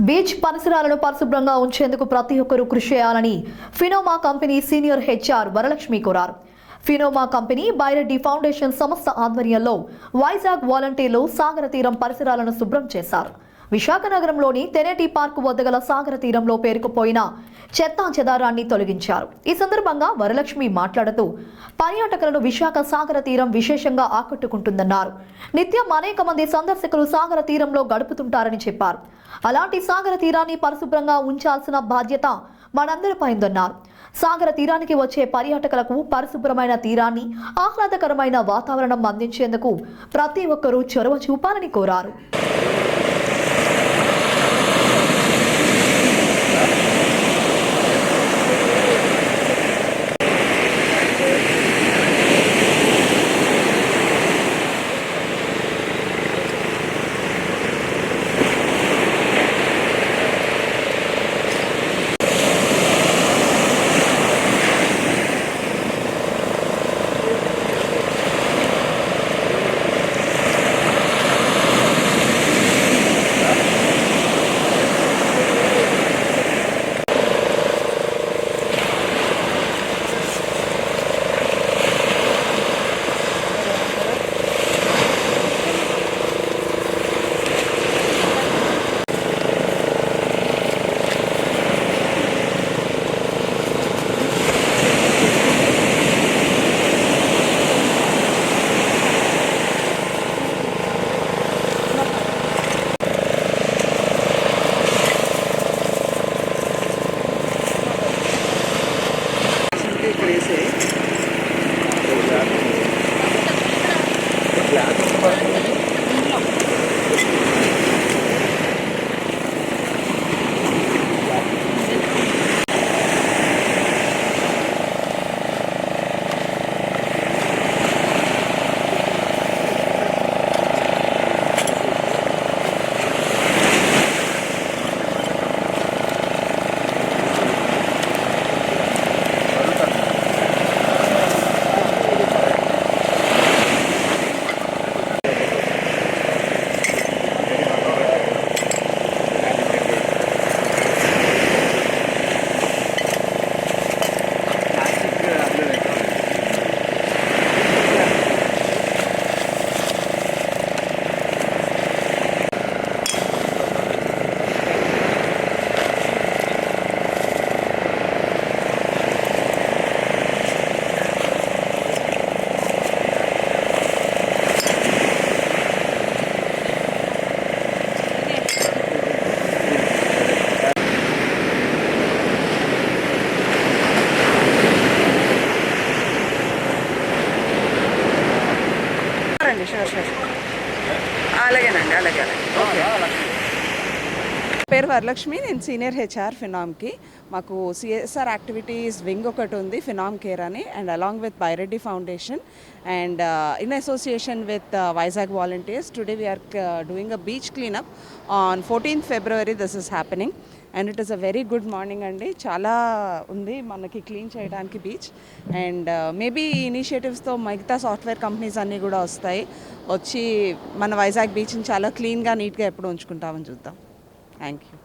Beach పరిసరాలను పరిశుభ్రంగా ఉంచేందుకు ప్రతి ఒక్కరూ కృషి చేయాలని ఫినోమా కంపెనీ సీనియర్ హెచ్ఆర్ వరలక్ష్మి కోరారు. ఫినోమా కంపెనీ బైరెడ్డి ఫౌండేషన్ సంస్థ ఆధ్వర్యంలో వైజాగ్ వాలంటీర్లు సాగర తీరం పరిసరాలను శుభ్రం చేశారు. విశాఖ నగరంలోని తెనేటి పార్కు వద్ద గల సాగర తీరంలో పేరుకుపోయిన చెత్తా చెదారాన్ని తొలగించారు. ఈ సందర్భంగా వరలక్ష్మి మాట్లాడుతూ పర్యాటకులను విశాఖ సాగర తీరం విశేషంగా ఆకట్టుకుంటుందన్నారు. నిత్యం అనేక మంది సందర్శకులు సాగర తీరంలో గడుపుతుంటారని చెప్పారు. అలాంటి సాగర తీరాన్ని పరిశుభ్రంగా ఉంచాల్సిన బాధ్యత మనందరిపై ఉందన్నారు సాగర తీరానికి వచ్చే పర్యాటకులకు పరిశుభ్రమైన తీరాన్ని ఆహ్లాదకరమైన వాతావరణం అందించేందుకు ప్రతి ఒక్కరూ చొరవ చూపాలని కోరారు. అలాగేనండి అలాగే అలాగే. పేరు వరలక్ష్మి నేను సీనియర్ హెచ్ఆర్ ఫినామ్కి. మాకు సిఎస్ఆర్ యాక్టివిటీస్ వింగ్ ఒకటి ఉంది ఫినామ్ కేర్ అని and along with Byreddy foundation. And in association with Vizag volunteers. Today we're doing a beach cleanup. On fourteenth February this is happening. And it is a very good morning అండి. చాలా ఉంది మనకి clean చేయడానికి beach. And maybe ఈ ఇనిషియేటివ్స్తో మిగతా software companies అన్నీ కూడా వస్తాయి. వచ్చి మన వైజాగ్ బీచ్ని చాలా క్లీన్గా నీట్గా ఎప్పుడు ఉంచుకుంటామని చూద్దాం. Thank you